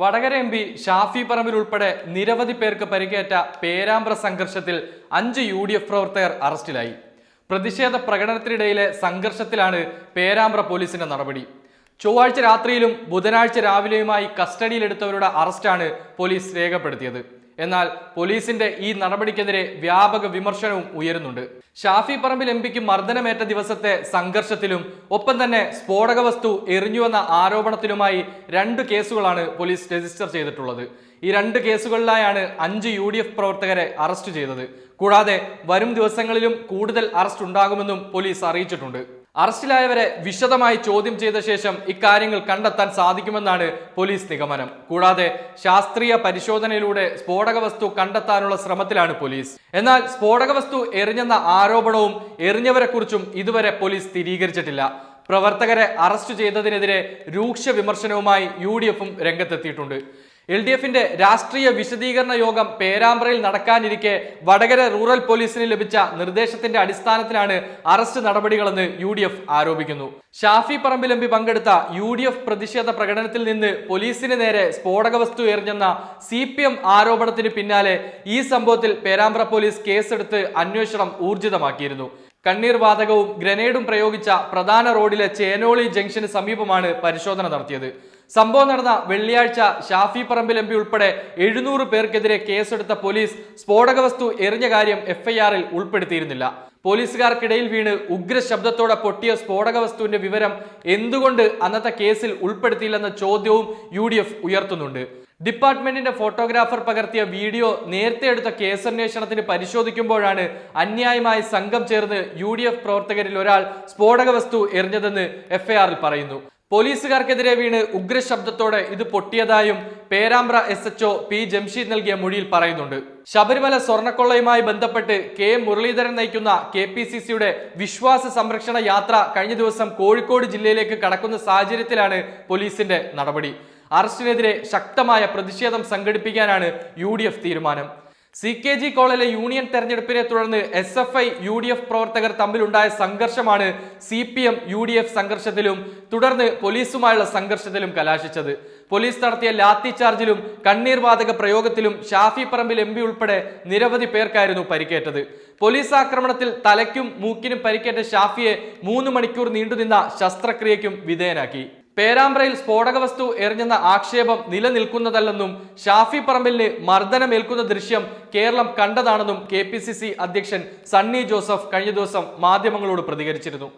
Vadakara M P Shafi Parambil ഉൾപ്പെടെ നിരവധി പേർക്ക് പരിക്കേറ്റ പേരാമ്പ്ര സംഘർഷത്തിൽ അഞ്ച് യു ഡി എഫ് പ്രവർത്തകർ അറസ്റ്റിലായി. പ്രതിഷേധ പ്രകടനത്തിനിടയിലെ സംഘർഷത്തിലാണ് പേരാമ്പ്ര പോലീസിന്റെ നടപടി. ചൊവ്വാഴ്ച രാത്രിയിലും ബുധനാഴ്ച രാവിലെയുമായി കസ്റ്റഡിയിലെടുത്തവരുടെ അറസ്റ്റാണ് പോലീസ് രേഖപ്പെടുത്തിയത്. എന്നാൽ പോലീസിന്റെ ഈ നടപടിക്കെതിരെ വ്യാപക വിമർശനവും ഉയരുന്നുണ്ട്. ഷാഫി പറമ്പിൽ എം പിക്ക് മർദ്ദനമേറ്റ ദിവസത്തെ സംഘർഷത്തിലും ഒപ്പം തന്നെ സ്ഫോടക വസ്തു എറിഞ്ഞുവെന്ന ആരോപണത്തിലുമായി രണ്ട് കേസുകളാണ് പോലീസ് രജിസ്റ്റർ ചെയ്തിട്ടുള്ളത്. ഈ രണ്ട് കേസുകളിലായാണ് അഞ്ച് യു ഡി എഫ് പ്രവർത്തകരെ അറസ്റ്റ് ചെയ്തത്. കൂടാതെ വരും ദിവസങ്ങളിലും കൂടുതൽ അറസ്റ്റ് ഉണ്ടാകുമെന്നും പോലീസ് അറിയിച്ചിട്ടുണ്ട്. അറസ്റ്റിലായവരെ വിശദമായി ചോദ്യം ചെയ്ത ശേഷം ഇക്കാര്യങ്ങൾ കണ്ടെത്താൻ സാധിക്കുമെന്നാണ് പോലീസ് നിഗമനം. കൂടാതെ ശാസ്ത്രീയ പരിശോധനയിലൂടെ സ്ഫോടക വസ്തു കണ്ടെത്താനുള്ള ശ്രമത്തിലാണ് പോലീസ്. എന്നാൽ സ്ഫോടക വസ്തു എറിഞ്ഞെന്ന ആരോപണവും എറിഞ്ഞവരെക്കുറിച്ചും ഇതുവരെ പോലീസ് സ്ഥിരീകരിച്ചിട്ടില്ല. പ്രവർത്തകരെ അറസ്റ്റ് ചെയ്തതിനെതിരെ രൂക്ഷ വിമർശനവുമായി യു രംഗത്തെത്തിയിട്ടുണ്ട്. എൽ ഡി എഫിന്റെ രാഷ്ട്രീയ വിശദീകരണ യോഗം പേരാമ്പ്രയിൽ നടക്കാനിരിക്കെ വടകര റൂറൽ പോലീസിന് ലഭിച്ച നിർദ്ദേശത്തിന്റെ അടിസ്ഥാനത്തിലാണ് അറസ്റ്റ് നടപടികളെന്ന് യു ഡി എഫ് ആരോപിക്കുന്നു. ഷാഫി പറമ്പിലമ്പി പങ്കെടുത്ത യു ഡി എഫ് പ്രതിഷേധ പ്രകടനത്തിൽ നിന്ന് പോലീസിന് നേരെ സ്ഫോടക വസ്തു എറിഞ്ഞെന്ന സി പി എം ആരോപണത്തിന് പിന്നാലെ ഈ സംഭവത്തിൽ പേരാമ്പ്ര പോലീസ് കേസെടുത്ത് അന്വേഷണം ഊർജിതമാക്കിയിരുന്നു. കണ്ണീർ വാതകവും ഗ്രനേഡും പ്രയോഗിച്ച പ്രധാന റോഡിലെ ചേനോളി ജംഗ്ഷന് സമീപമാണ് പരിശോധന നടത്തിയത്. സംഭവം നടന്ന വെള്ളിയാഴ്ച ഷാഫി പറമ്പിൽ എം പി ഉൾപ്പെടെ എഴുന്നൂറ് പേർക്കെതിരെ കേസെടുത്ത പോലീസ് സ്ഫോടക വസ്തു എറിഞ്ഞ കാര്യം എഫ്ഐആറിൽ ഉൾപ്പെടുത്തിയിരുന്നില്ല. പോലീസുകാർക്കിടയിൽ വീണ് ഉഗ്ര ശബ്ദത്തോടെ പൊട്ടിയ സ്ഫോടക വസ്തുവിന്റെ വിവരം എന്തുകൊണ്ട് അന്നത്തെ കേസിൽ ഉൾപ്പെടുത്തിയില്ലെന്ന ചോദ്യവും യു ഉയർത്തുന്നുണ്ട്. ഡിപ്പാർട്ട്മെന്റിന്റെ ഫോട്ടോഗ്രാഫർ പകർത്തിയ വീഡിയോ നേരത്തെ എടുത്ത കേസന്വേഷണത്തിന് പരിശോധിക്കുമ്പോഴാണ് അന്യായമായി സംഘം ചേർന്ന് യു പ്രവർത്തകരിൽ ഒരാൾ സ്ഫോടക വസ്തു എറിഞ്ഞതെന്ന് എഫ്ഐആറിൽ പറയുന്നു. പോലീസുകാർക്കെതിരെ വീണ് ഉഗ്രശബ്ദത്തോടെ ഇത് പൊട്ടിയതായും Perambra S HO P Jamsheed നൽകിയ മൊഴിയിൽ പറയുന്നുണ്ട്. ശബരിമല സ്വർണക്കൊള്ളയുമായി ബന്ധപ്പെട്ട് കെ മുരളീധരൻ നയിക്കുന്ന കെ പി സി സിയുടെ വിശ്വാസ സംരക്ഷണ യാത്ര കഴിഞ്ഞ ദിവസം കോഴിക്കോട് ജില്ലയിലേക്ക് കടക്കുന്ന സാഹചര്യത്തിലാണ് പോലീസിന്റെ നടപടി. അറസ്റ്റിനെതിരെ ശക്തമായ പ്രതിഷേധം സംഘടിപ്പിക്കാനാണ് യു തീരുമാനം. സി കെ ജി കോളേജിലെ യൂണിയൻ തെരഞ്ഞെടുപ്പിനെ തുടർന്ന് S F I U D F പ്രവർത്തകർ തമ്മിലുണ്ടായ സംഘർഷമാണ് C P M U D F സംഘർഷത്തിലും തുടർന്ന് പോലീസുമായുള്ള സംഘർഷത്തിലും കലാശിച്ചത്. പോലീസ് നടത്തിയ ലാത്തി ചാർജിലും കണ്ണീർ വാതക പ്രയോഗത്തിലും ഷാഫി പറമ്പിൽ എം പി ഉൾപ്പെടെ നിരവധി പേർക്കായിരുന്നു പരിക്കേറ്റത്. പോലീസ് ആക്രമണത്തിൽ തലയ്ക്കും മൂക്കിനും പരിക്കേറ്റ ഷാഫിയെ മൂന്ന് മണിക്കൂർ നീണ്ടുനിന്ന ശസ്ത്രക്രിയയ്ക്കും വിധേയനാക്കി. പേരാമ്പ്രയിൽ സ്ഫോടക വസ്തു എറിഞ്ഞെന്ന ആക്ഷേപം നിലനിൽക്കുന്നതല്ലെന്നും ഷാഫി പറമ്പലിന് മർദ്ദനമേൽക്കുന്ന ദൃശ്യം കേരളം കണ്ടതാണെന്നും കെ അധ്യക്ഷൻ സണ്ണി ജോസഫ് കഴിഞ്ഞ ദിവസം മാധ്യമങ്ങളോട് പ്രതികരിച്ചിരുന്നു.